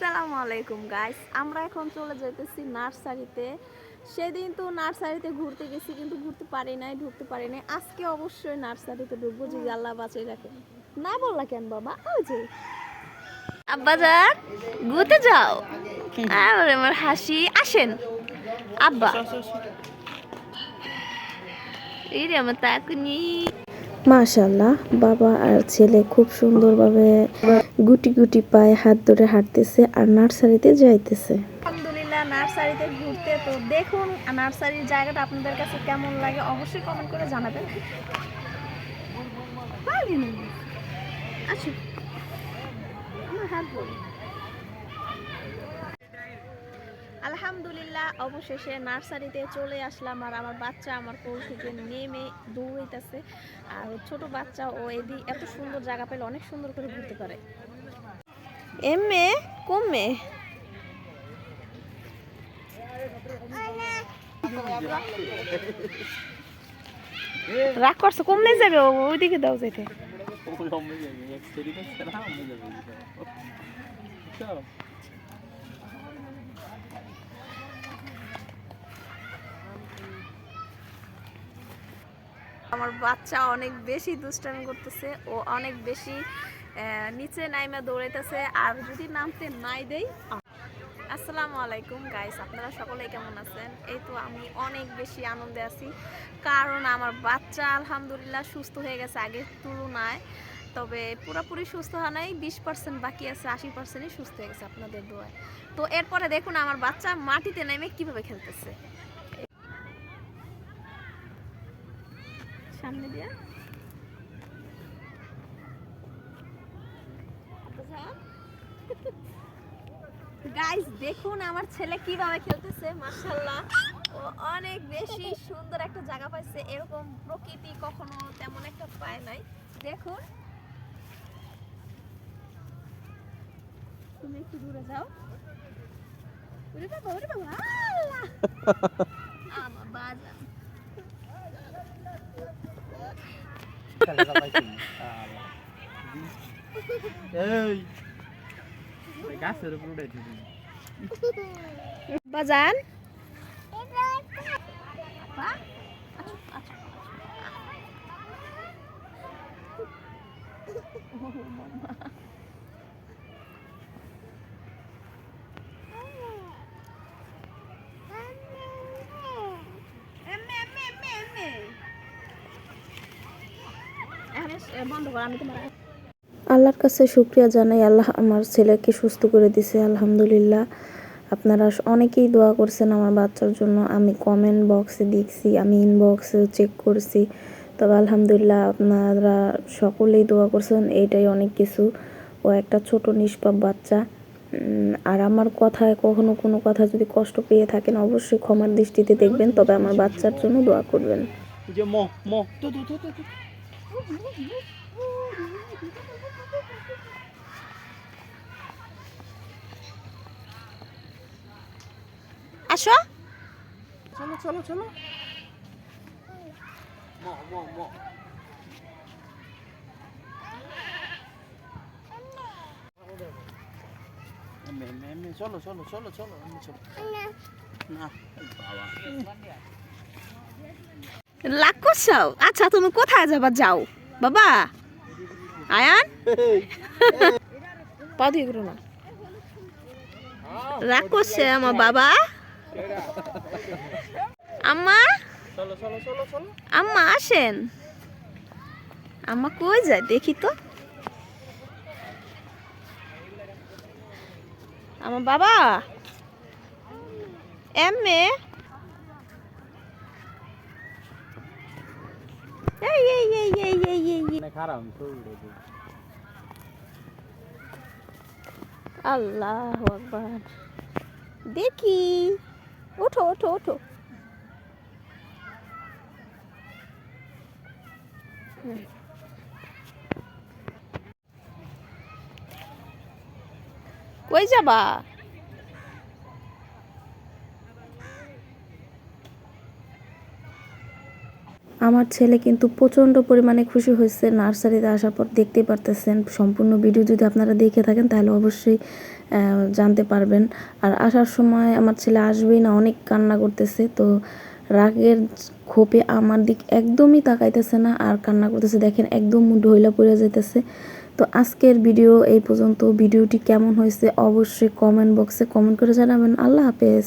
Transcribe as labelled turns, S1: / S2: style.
S1: আসসালামু আলাইকুম গাইস আমরা এখন চলে যেতেছি নার্সারিতে। সেদিন তো নার্সারিতে ঘুরতে গেছি, কিন্তু ঘুরতে পারি নাই, ঢুকতে পারি নাই। আজকে অবশ্যই নার্সারিতে ঢুকবো যদি আল্লাহ বাঁচিয়ে রাখে। না বললা কেন বাবা? ওই যে। আব্বাজান, ঘুরতে যাও। আর, আমার হাসি। আসেন। আব্বা। এই রে, আমার তাকুনি।
S2: মাশাল্লাহ বাবা আর ছেলে খুব সুন্দরভাবে গুটি গুটি পায়ে হাত ধরে হাঁটতেছে আর নার্সারিতে যাইতেছে।
S1: আলহামদুলিল্লাহ, নার্সারিতে ঘুরতে। তো দেখুন নার্সারির জায়গাটা আপনাদের কাছে কেমন লাগে অবশ্যই কমেন্ট করে জানাবেন। আলহামদুলিল্লাহ, অবশেষে নার্সারিতে চলে আসলাম আর আমার বাচ্চা আমার কোল থেকে নেমে দৌড়াইতেছে। আর ছোট বাচ্চা ও এদি এত সুন্দর জায়গা পেলে অনেক সুন্দর করে ঘুরতে পারে। এমে, কমে। রাগ করছে কমলে যাবে ওইদিকে দাও যেতে আমার বাচ্চা অনেক বেশি দুষ্টামি করতেছে, ও অনেক বেশি নিচে নাইমা দৌড়াইতেছে, আর যদি নামতে নাই দেই আসসালামু আলাইকুম গাইস আপনারা সকলেই কেমন আছেন? এই তো আমি অনেক বেশি আনন্দে আছি, কারণ আমার বাচ্চা আলহামদুলিল্লাহ সুস্থ হয়ে গেছে আগের তুলনায়, তবে পুরোপুরি সুস্থ হয় নাই, বিশ পার্সেন্ট বাকি আছে, আশি পার্সেন্টই সুস্থ হয়ে গেছে আপনাদের দোয়ায়। তো এরপরে দেখুন আমার বাচ্চা মাটিতে নেমে কীভাবে খেলতেছে। সামনে দিয়ে। গাইস দেখুন আমার ছেলে কীভাবে খেলতেছে, মাশাআল্লাহ। ও অনেক বেশি সুন্দর একটা জায়গা পাইছে। এরকম প্রকৃতি কখনো তেমন একটা পায় নাই। দেখুন। তুমি একটু দূরে যাও। ওরে বাবা ওরে বাবা আমার বাজান।
S3: এই। গাছের উপর উঠে
S1: বাজান? বন্ধ কর আমি তোমার
S2: আল্লাহর কাছে শুক্রিয়া জানাই। আল্লাহ আমার ছেলেকে সুস্থ করে দিছে, আলহামদুলিল্লাহ। আপনারা অনেকেই দোয়া করছেন আমার বাচ্চার জন্য। আমি কমেন্ট বক্সে দেখছি, আমি ইনবক্সে চেক করছি। তবে আলহামদুলিল্লাহ আপনারা সকলেই দোয়া করছেন এইটাই অনেক কিছু। ও একটা ছোট নিষ্পাপ বাচ্চা। আর আমার কথায় কখনো কোনো কথা যদি কষ্ট পেয়ে থাকেন, অবশ্যই ক্ষমার দৃষ্টিতে দেখবেন। তবে আমার বাচ্চার জন্য দোয়া করবেন।
S3: যে ম ম
S1: আসো।
S3: চলো চলো চলো। চলো চলো চলো
S1: লাগ করছাও আচ্ছা তুমি কোথায় যাবা? যাও। বাবা আয়ান? পা দিয়ে না। রাগ করছে আমার বাবা। আম্মা? আম্মা আসেন। আম্মা কই যায়? দেখি তো। আমার বাবা? এমএ? এই আল্লাহ দেখি। ওঠো ওঠো ওঠো হুম। কই যাবা
S2: আমার ছেলে কিন্তু প্রচণ্ড পরিমাণে খুশি হয়েছে, নার্সারিতে আসার পর দেখতেই পারতেছেন। সম্পূর্ণ ভিডিও যদি আপনারা দেখে থাকেন, তাহলে অবশ্যই জানতে পারবেন। আর আসার সময় আমার ছেলে আসবেই না, অনেক কান্না করতেছে। তো রাগের ক্ষোভে আমার দিক একদমই তাকাইতেছে না আর কান্না করতেছে। দেখেন, একদম ঢইলা পড়ে যাইতেছে। তো আজকের ভিডিও এই পর্যন্ত। ভিডিওটি কেমন হয়েছে অবশ্যই কমেন্ট বক্সে কমেন্ট করে জানাবেন। আল্লাহ হাফেজ।